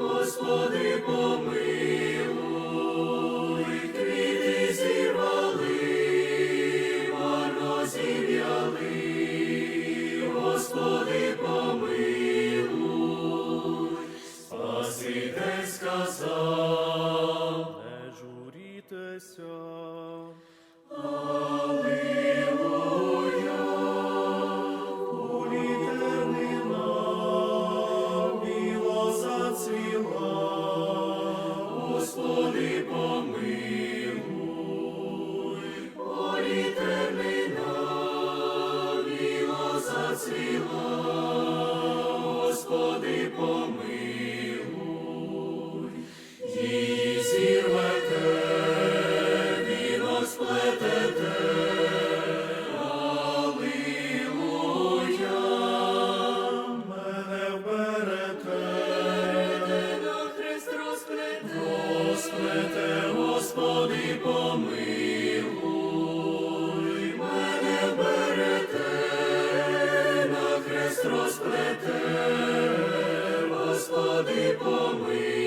Господи помилуй. зацвіла, Господи, помилуй, її зірвете, віно сплетете, Аллилуйя, мене вберете, на хрест розплете, розплете, Господи, помилуй. Господи помилуй.